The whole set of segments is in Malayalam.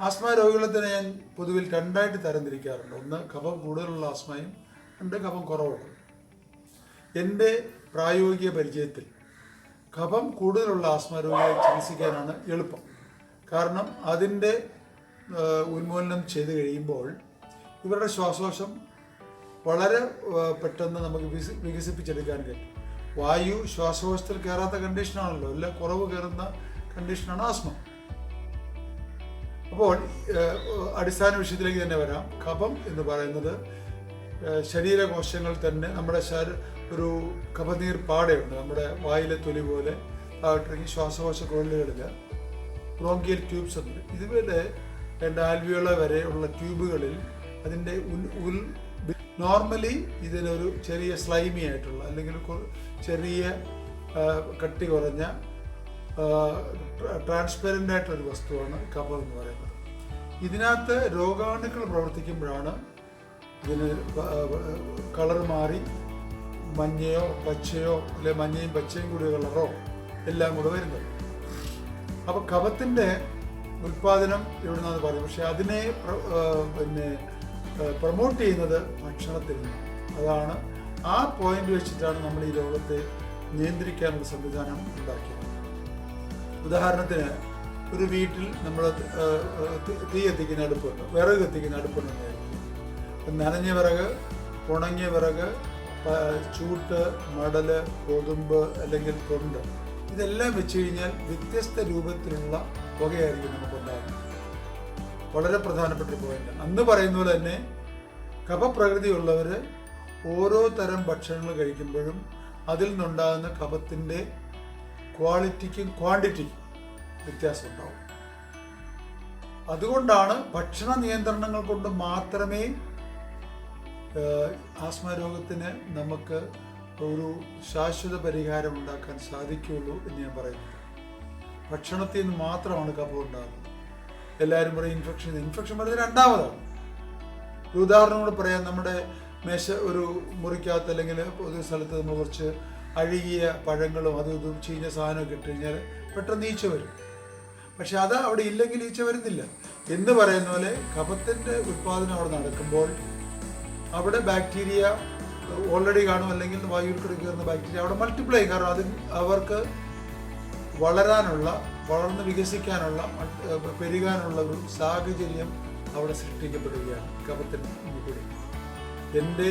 ആസ്മ രോഗികളെ തന്നെ ഞാൻ പൊതുവിൽ രണ്ടായിട്ട് തരംതിരിക്കാറുണ്ട്. ഒന്ന് കഫം കൂടുതലുള്ള ആസ്മയും രണ്ട് കഫം കുറവുള്ളത് എന്റെ പ്രായോഗിക പരിചയത്തിൽ കഫം കൂടുതലുള്ള ആസ്മ രോഗികളെ ചികിത്സിക്കാനാണ് എളുപ്പം. കാരണം അതിന്റെ ഉന്മൂലനം ചെയ്തു കഴിയുമ്പോൾ ഇവരുടെ ശ്വാസകോശം വളരെ പെട്ടെന്ന് നമുക്ക് വികസി- വികസിപ്പിച്ചെടുക്കാൻ കഴിയും. വായു ശ്വാസകോശത്തിൽ കയറാത്ത കണ്ടീഷനാണല്ലോ അല്ല കുറവ് കയറുന്ന കണ്ടീഷനാണ് ആസ്മ. അപ്പോൾ അടിസ്ഥാന വിഷയത്തിലേക്ക് തന്നെ വരാം. കഫം എന്ന് പറയുന്നത് ശരീരകോശങ്ങൾ തന്നെ നമ്മുടെ ശരീര ഒരു കഫനീർ പാടയുണ്ട്. നമ്മുടെ വായിലെ തൊലി പോലെ താഴോട്ടിറങ്ങി ശ്വാസകോശ കുഴലുകളിൽ ബ്രോങ്കിയൽ ട്യൂബ്സ് ഉണ്ട്. ഇതുപോലെ രണ്ട് ആൽവിയോള വരെ ഉള്ള ട്യൂബുകളിൽ അതിന്റെ ഉൽ ഉൽ നോർമലി ഇതിനൊരു ചെറിയ സ്ലൈമി ആയിട്ടുള്ള അല്ലെങ്കിൽ ചെറിയ കട്ടി കുറഞ്ഞ ട്രാൻസ്പെറന്റ് ആയിട്ടുള്ളൊരു വസ്തുവാണ് കഫം എന്ന് പറയുന്നത്. ഇതിനകത്ത് രോഗാണുക്കൾ പ്രവർത്തിക്കുമ്പോഴാണ് ഇതിന് കളർ മാറി മഞ്ഞയോ പച്ചയോ അല്ലെ മഞ്ഞയും പച്ചയും കൂടിയ കളറോ എല്ലാം കൂടെ വരുന്നത്. അപ്പോൾ കഫത്തിന്റെ ഉൽപാദനം ഇവിടെ നിന്നാണ് പറയും. പക്ഷെ അതിനെ പിന്നെ പ്രൊമോട്ട് ചെയ്യുന്നത് ഭക്ഷണത്തിൽ അതാണ് ആ പോയിന്റ് വെച്ചിട്ടാണ് നമ്മൾ ഈ രോഗത്തെ നിയന്ത്രിക്കാനുള്ള സംവിധാനം ഉണ്ടാക്കിയത്. ഉദാഹരണത്തിന് ഒരു വീട്ടിൽ നമ്മൾ തീ കത്തിക്കുന്ന അടുപ്പുണ്ട്. വിറക് കത്തിക്കുന്ന അടുപ്പുണ്ടെന്ന് വിചാരിക്കുക. അപ്പം നനഞ്ഞ വിറക് ഉണങ്ങിയ വിറക് ചൂട്ട് മടൽ കൊതുമ്പ് അല്ലെങ്കിൽ തൊണ്ട് ഇതെല്ലാം വെച്ച് കഴിഞ്ഞാൽ വ്യത്യസ്ത രൂപത്തിലുള്ള പുകയായിരിക്കും നമുക്കുണ്ടാകുന്നത് വളരെ പ്രധാനപ്പെട്ട പോയിന്റ് അന്ന് പറയുന്ന പോലെ തന്നെ കഫപ്രകൃതിയുള്ളവർ ഓരോ തരം ഭക്ഷണങ്ങൾ കഴിക്കുമ്പോഴും അതിൽ നിന്നുണ്ടാകുന്ന കഫത്തിന്റെ ക്വാളിറ്റിക്കും ക്വാണ്ടിറ്റിക്കും വ്യത്യാസം ഉണ്ടാവും അതുകൊണ്ടാണ് ഭക്ഷണ നിയന്ത്രണങ്ങൾ കൊണ്ട് മാത്രമേ ഏഹ്, ആസ്മ രോഗത്തിന് നമുക്ക് ഒരു ശാശ്വത പരിഹാരം ഉണ്ടാക്കാൻ സാധിക്കുകയുള്ളൂ എന്ന് ഞാൻ പറയുന്നത് ഭക്ഷണത്തിൽ നിന്ന് മാത്രമാണ് കഫം ഉണ്ടാകുന്നത്. എല്ലാവരും പറയും ഇൻഫെക്ഷൻ ഇൻഫെക്ഷൻ വരുന്നത് രണ്ടാമതാണ്. ഒരു ഉദാഹരണം കൂടെ പറയാം. നമ്മുടെ മേശ ഒരു മുറിക്കകത്ത് അല്ലെങ്കിൽ ഒരു സ്ഥലത്ത് നമ്മൾ കുറച്ച് അഴുകിയ പഴങ്ങളും അതും ഇതും ചീഞ്ഞ സാധനമൊക്കെ ഇട്ട് കഴിഞ്ഞാൽ പെട്ടെന്ന് നീച്ച വരും. പക്ഷെ അത് അവിടെ ഇല്ലെങ്കിൽ ഈച്ച വരുന്നില്ല. എന്ന് പറയുന്ന പോലെ കഫത്തിന്റെ ഉത്പാദനം അവിടെ നടക്കുമ്പോൾ അവിടെ ബാക്ടീരിയ ഓൾറെഡി കാണും അല്ലെങ്കിൽ വായുവിൽ കിടക്കുന്ന ബാക്ടീരിയ അവിടെ മൾട്ടിപ്ലൈ കാരണം അത് അവർക്ക് വളരാനുള്ള വളർന്ന് വികസിക്കാനുള്ള പെരുകാനുള്ള ഒരു സാഹചര്യം അവിടെ സൃഷ്ടിക്കപ്പെടുകയാണ് കഫത്തിന് കൂടി എന്റെ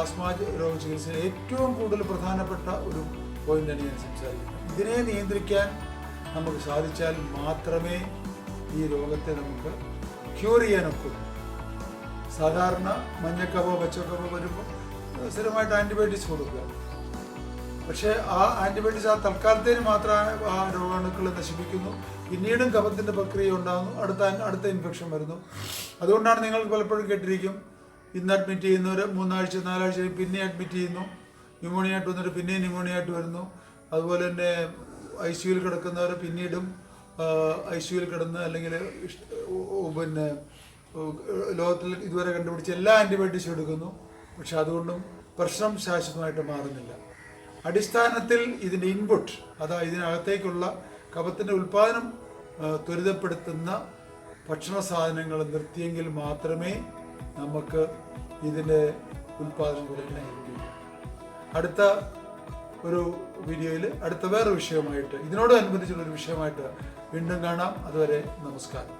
ആസ്മ രോഗ ചികിത്സയിൽ ഏറ്റവും കൂടുതൽ പ്രധാനപ്പെട്ട ഒരു പോയിന്റാണ് ഞാൻ സംസാരിക്കുന്നത്. ഇതിനെ നിയന്ത്രിക്കാൻ നമുക്ക് സാധിച്ചാൽ മാത്രമേ ഈ രോഗത്തെ നമുക്ക് ക്യൂർ ചെയ്യാനൊക്കൂ സാധാരണ മഞ്ഞക്കവോ പച്ചക്കവോ വരുമ്പോൾ സ്ഥിരമായിട്ട് ആന്റിബയോട്ടിക്സ് കൊടുക്കുക. പക്ഷേ ആ ആന്റിബയോട്ടിക്സ് ആ തൽക്കാലത്തേന് മാത്രമേ ആ രോഗാണുക്കൾ നശിപ്പിക്കുന്നു. പിന്നീടും കഫത്തിന്റെ പ്രക്രിയ ഉണ്ടാകുന്നു. അടുത്ത അടുത്ത ഇൻഫെക്ഷൻ വരുന്നു. അതുകൊണ്ടാണ് നിങ്ങൾ പലപ്പോഴും കേട്ടിരിക്കും ഇന്ന് അഡ്മിറ്റ് ചെയ്യുന്നവർ മൂന്നാഴ്ച നാലാഴ്ച പിന്നെ അഡ്മിറ്റ് ചെയ്യുന്നു. ന്യൂമോണിയ ആയിട്ട് വന്നിട്ട് പിന്നെയും ന്യൂമോണിയ ആയിട്ട് വരുന്നു. അതുപോലെ തന്നെ ഐ സിയുയിൽ കിടക്കുന്നവർ പിന്നീടും ഐ സിയുയിൽ കിടന്ന് അല്ലെങ്കിൽ പിന്നെ ലോകത്തിൽ ഇതുവരെ കണ്ടുപിടിച്ച എല്ലാ ആന്റിബയോട്ടിക്സും എടുക്കുന്നു. പക്ഷെ അതുകൊണ്ടും പ്രശ്നം ശാശ്വതമായിട്ട് മാറുന്നില്ല. അടിസ്ഥാനത്തിൽ ഇതിന്റെ ഇൻപുട്ട് അതായത് ഇതിനകത്തേക്കുള്ള കഫത്തിന്റെ ഉൽപ്പാദനം ത്വരിതപ്പെടുത്തുന്ന ഭക്ഷണ സാധനങ്ങൾ നിർത്തിയെങ്കിൽ മാത്രമേ നമുക്ക് ഇതിന്റെ ഉൽപ്പാദനം കുറയ്ക്കാൻ കഴിയൂ അടുത്ത ഒരു വീഡിയോയിൽ അടുത്ത വേറെ വിഷയമായിട്ട് ഇതിനോടനുബന്ധിച്ചുള്ള ഒരു വിഷയമായിട്ട് വീണ്ടും കാണാം. അതുവരെ നമസ്കാരം.